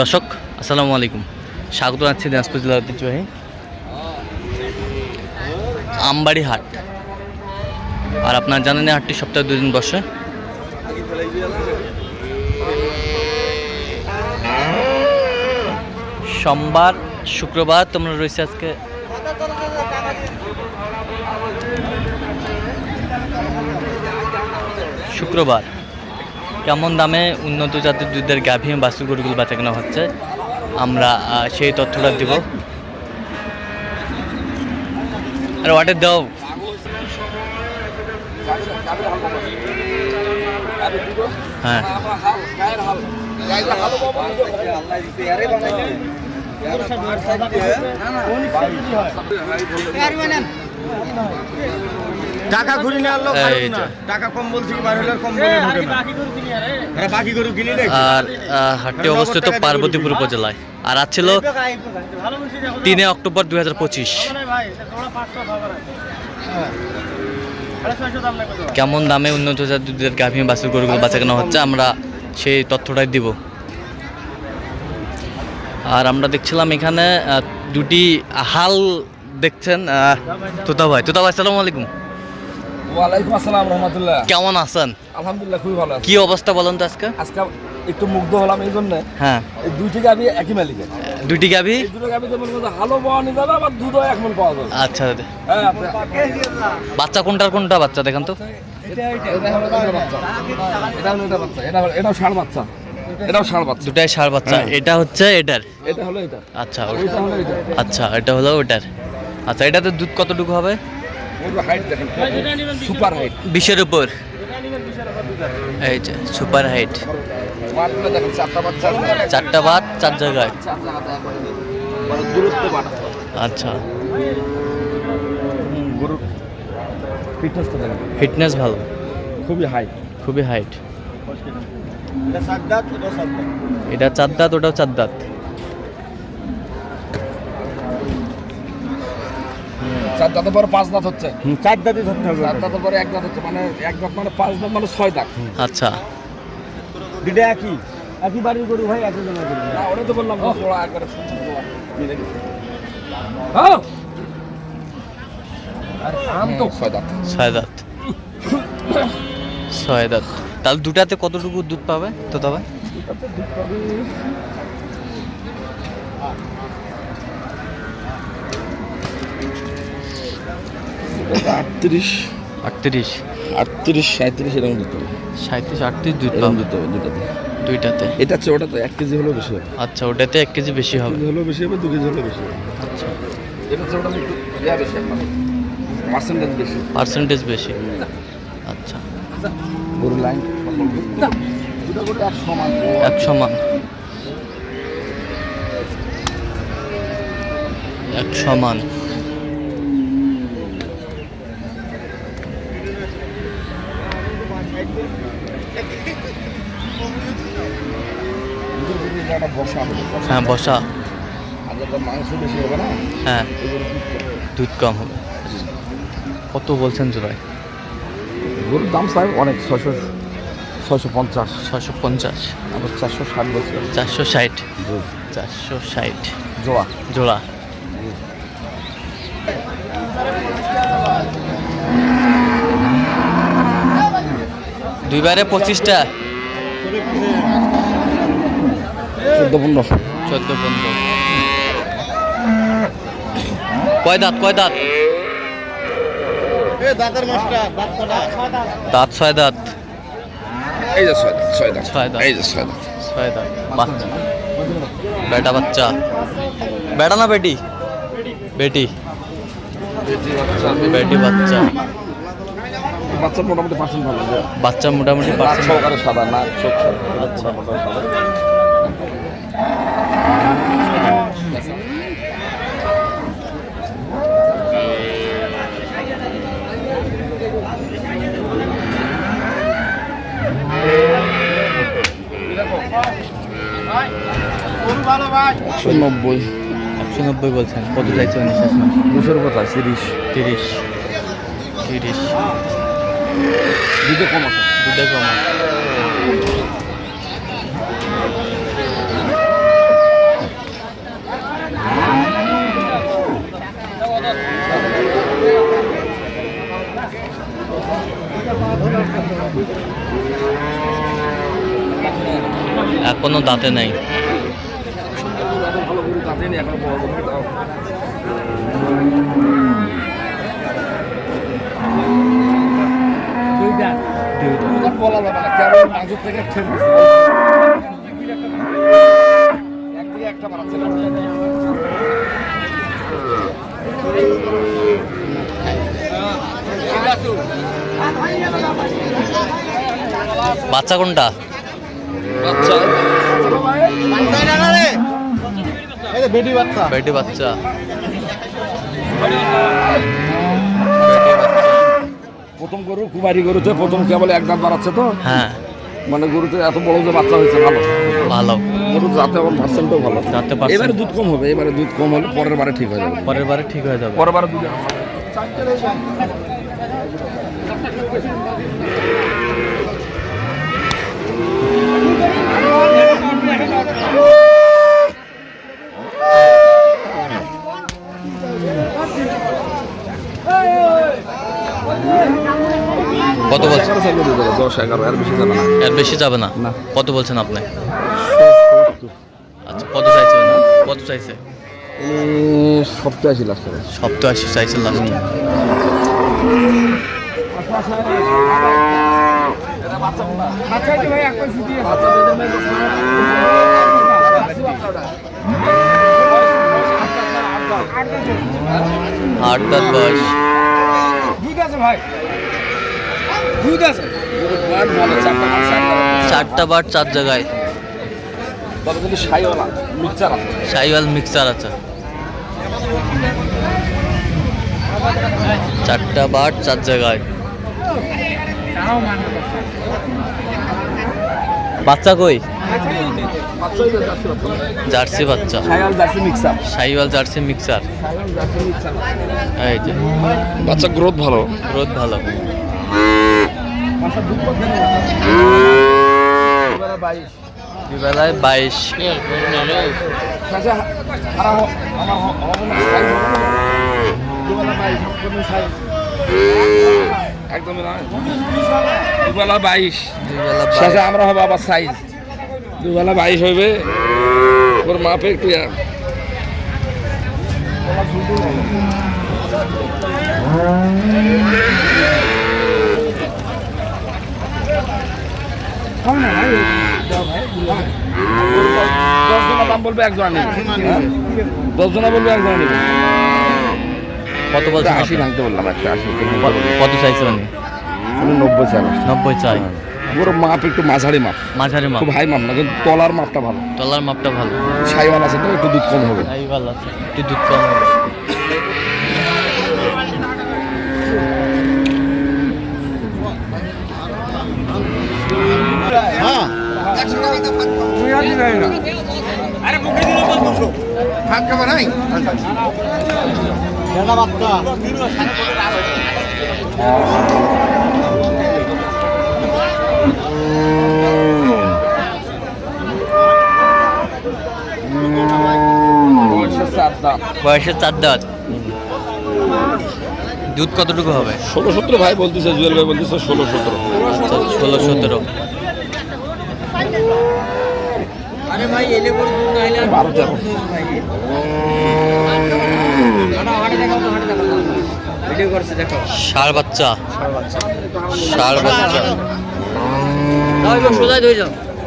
দর্শক, আসসালামু আলাইকুম। স্বাগত জানাচ্ছি দিনাজপুর জেলার ঐতিহ্যবাহী আমবাড়ি হাট। আর আপনার জানেন হাটটি সপ্তাহে দুই দিন বসে। সোমবার, শুক্রবার তোমরা রয়েছে আজকে। শুক্রবার। কেমন দামে উন্নত জাতের দুধের গাভী এবং বাস্তু গরুগুলো বেচা কেনা হচ্ছে আমরা সেই তথ্যটা দিব। আর ওয়াটার দাও। হ্যাঁ। টাকা ঘুরি না। আনলো যে। টাকা কম বলছি বার হলে আর কম বলে ঢোকে না। হ্যাঁ, বাকি গরু কিনি নে আর আহ, হাটটি অবস্থিত পার্বতীপুর উপজেলায়। আর আজ ছিল তিনে অক্টোবর দুই হাজার পঁচিশ। কেমন দামে উন্নত জাতের দুধের গাভী বাছুর গরুগুলো বাচ্চা কেনা হচ্ছে আমরা সেই তথ্যটাই দিব। আর আমরা দেখছিলাম এখানে দুটি হাল দেখছেন আহ, তোতা ভাই তোতা ভাই সালাম আলাইকুম। ওয়ালাইকুম আসসালাম রহমতুল্লাহ। কেমন আছেন? আলহামদুলিল্লাহ খুবই ভালো কি অবস্থা বলেন তো আজকে? আজকে একটু মুগ্ধ হলাম এই জন্য। হ্যাঁ। দুইটি গাবি একই মালিকের। দুটি এই দুটো গাবি যেমন হালো পাওয়া নিয়ে যাবে আবার দুধও এক মন পাওয়া যাবে। আচ্ছা হ্যাঁ বাচ্চা কোনটার কোনটা বাচ্চা দেখেন তো? এটা হলো এটা বাচ্চা। এটা হলো এটা বাচ্চা। এটা হলো এটাও ষাঁড় বাচ্চা। এটাও ষাঁড় বাচ্চা। দুটাই ষাড় বাচ্চা। হ্যাঁ। এটা হচ্ছে এটার? এটা হলো এটা। আচ্ছা আচ্ছা এটা হলো ওটার। আচ্ছা এটাতে দুধ কতটুকু হবে? ওর হাইট দেখেন সুপার হাইট বিশের উপর। এই যে সুপার হাইট চারটা বাদ চার জায়গায়। মানে আচ্ছা। ফিটনেস ভালো। খুবই হাই খুবই হাইট এটা চার দাঁত ওটাও চার দাঁত। চার দাঁতের পরে পাঁচ দাঁত হচ্ছে। চার দাঁতই ধরতে হবে। চার দাঁতের পরে এক দাঁত হচ্ছে মানে এক দাঁত মানে পাঁচ দাঁত মানে ছয় দাঁত। আচ্ছা। দুটা একই? একই বাড়ির গরু ভাই একই গরু না ওটাই তো বললাম জোড়া একবারে। হ্যাঁ ছয় দাঁত। ছয় দাঁত। তাহলে দুটাতে কতটুকু দুধ পাবে তো তবে আটত্রিশ। আটত্রিশ। আটত্রিশ সাঁত্রিশ এরকম দিতে হবে। সাঁত্রিশ আটত্রিশ এরকম দিতে হবে দুটাতে দুইটাতে? এটা হচ্ছে ওটা তো এক কেজি হলেও বেশি হবে। আচ্ছা ওটাতে এক কেজি বেশি হবে? হলেও বেশি হবে দু কেজি হলেও বেশি হবে। আচ্ছা। এটা হচ্ছে ওটা একটু ইয়া বেশি মানে পার্সেন্টেজ বেশি। পার্সেন্টেজ বেশি? আচ্ছা। লাইন দুটো গরু এক সমান। এক সমান এক সমান দুটো গরুর একটা বসা হবে হ্যাঁ বসা। হ্যাঁ। দুধ কম হবে। কত বলছেন জোড়ায় গরুর দাম চাই অনেক ছশো ছশো পঞ্চাশ। ছশো পঞ্চাশ। আবার চারশো ষাট বলছে। চারশো ষাট। চারশো ষাট। জোড়া। জোড়া। দুইবারে পঁচিশটা। চোদ্দ পনেরো। চোদ্দ পনেরো। কয় দাঁত কয় দাঁত? দাঁত ছয় দাঁত। এই যে ছয় দাঁত ছয় দাঁত। ছয় দাঁত। এই যে ছয় দাঁত। ছয় দাঁত। বাচ্চা বেটা বাচ্চা। বেটা না বেটি? বেটি। বেটি বাচ্চা। বাচ্চার মোটামুটি পার্সেন্ট ভালো বাচ্চা মোটামুটি পার্সেন্ট সহকারে সাদা নাক চোখ আচ্ছা। একশো নব্বই। একশো নব্বই বলছেন কত চাইছে উনি শেষ মাস? দুশোর কথা তিরিশ। তিরিশ। তিরিশ। দুধে কম আছে। কম এখনও দাঁতে নাই। দাঁতে এখনও দাও। বলা যাবে না থেকে একদিকে একটা বাড়াচ্ছে বাচ্চা কোনটা? আচ্ছা বেটি বাচ্চা? বেটি বাচ্চা। প্রথম গরু কুমারী গরুতে প্রথম কেবল এক দাঁত বাড়াচ্ছে তো? হ্যাঁ। মানে গরুতে এত বড় যে বাচ্চা হয়েছে ভালো? ভালো। গরু যাতে আমার পার্সেন্টও ভালো। যাতে এবারে দুধ কম হবে এবারে দুধ কম হলে পরের বারে ঠিক হয়ে যাবে। পরের বারে ঠিক হয়ে যাবে। পরের বারে দুধ কত বলছেন এগারো চাইলে দিয়ে দেবে, দশ এগারো এর বেশি যাবে না। এর বেশি যাবে না? না। কত বলছেন আপনি? আচ্ছা কত চাইছে না কত চাইছে? সপ্তাহে আসি লাস্ট সপ্তাহ আশি চাইছে লাস্ট আট দাঁত বয়স। দুধ আছে ভাই। দুধ আছে। চারটা বার চার জায়গায়। তবে কিন্তু সাইওয়ালা মিক্সার আছে। সাইওয়াল মিক্সার আছে। চারটা বার চার জায়গায়। বাচ্চা কই? জার্সি বাচ্চা। Sahiwal Jersey mixer. Sahiwal Jersey mixer. এই যে। বাচ্চা গ্রোথ ভালো। রোদ ভালো। দুবেলায় বাইশ। একদম দুবেলা বাইশ দুবেলা শেষে আমরা হবে আবার সাইজ। দুবেলা বাইশ হইবে। ওর মাপে একটু ইয়া। দশ জনা দাম বলবে একজনা নেবে হ্যাঁ? দশ জনা বলবে একজনা নেবে কত বলছেন আশি আপনি? ভাঙতে বললাম একশো আশি কত চাইছে আমি নব্বই চাল নব্বই চাই। ওর মাপ একটু মাঝারি মাপ। মাঝারি মাপ। খুব হাই মাপ না কিন্তু তলার মাপটা ভালো। তলার মাপটা ভালো। সাইওয়াল আছে তো একটু দুধ কম হবে। সাইওয়াল আছে একটু দুধ কম হবে। বয়সের চার দাম বয়সের চার দাঁত। দুধ কতটুকু হবে? ষোলো সতেরো ভাই বলতেছে জুয়েল ভাই বলতেছে ষোলো সতেরো। ষোলো সতেরো। বারো তেরো ষাড় বাচ্চা। ষাড় বাচ্চা।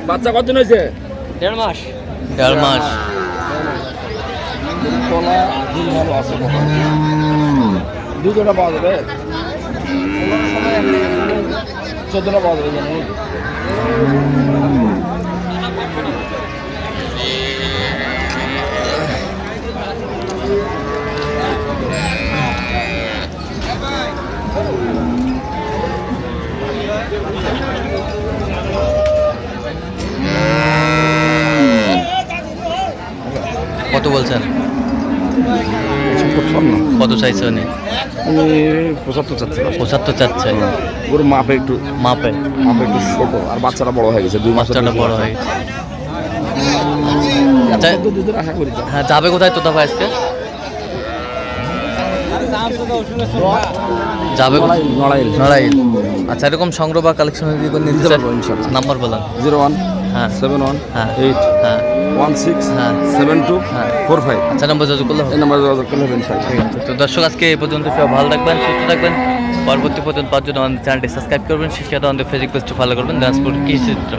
বাচ্চা। কতদিন হয়েছে? দেড় মাস। দেড় মাস। তলা দুধ ভালো আছে দুধ ওটা পাওয়া যাবে? চোদ্দটা পাওয়া যাবে। বলছেন? কত চাইছে উনি? আমি পঁচাত্তর চাচ্ছি। পঁচাত্তর চাচ্ছে। ওর মাপে একটু মাপে? মাপে একটু ছোট আর বাচ্চাটা বড় হয়ে গেছে দুই বাচ্চাটা বড় হয়ে এত আচ্ছা। তো। হ্যাঁ যাবে কোথায় তোতা ভাই আজকে? যাবে? নড়াইল নড়াইল। আচ্ছা এরকম সংগ্রহ বা কালেকশন। নাম্বার বলেন। জিরো ওয়ান হ্যাঁ। সেভেন ওয়ান হ্যাঁ। এইট। হ্যাঁ। ওয়ান সিক্স হ্যাঁ। সেভেন টু হ্যাঁ। ফোর ফাইভ আচ্ছা নম্বর যোগাযোগ করলে এই নাম্বারে যোগাযোগ করলে হবে ঠিক আছে তো দর্শক আজকে এই পর্যন্ত সব ভালো থাকবেন সুস্থ থাকবেন পরবর্তী পর্যন্ত পাঁচজন আমাদের চ্যানেলটি সাবস্ক্রাইব করবেন শিক্ষা আমাদের ফেসবুক পেজটি ফলো করবেন দিনাজপুর কি চিত্র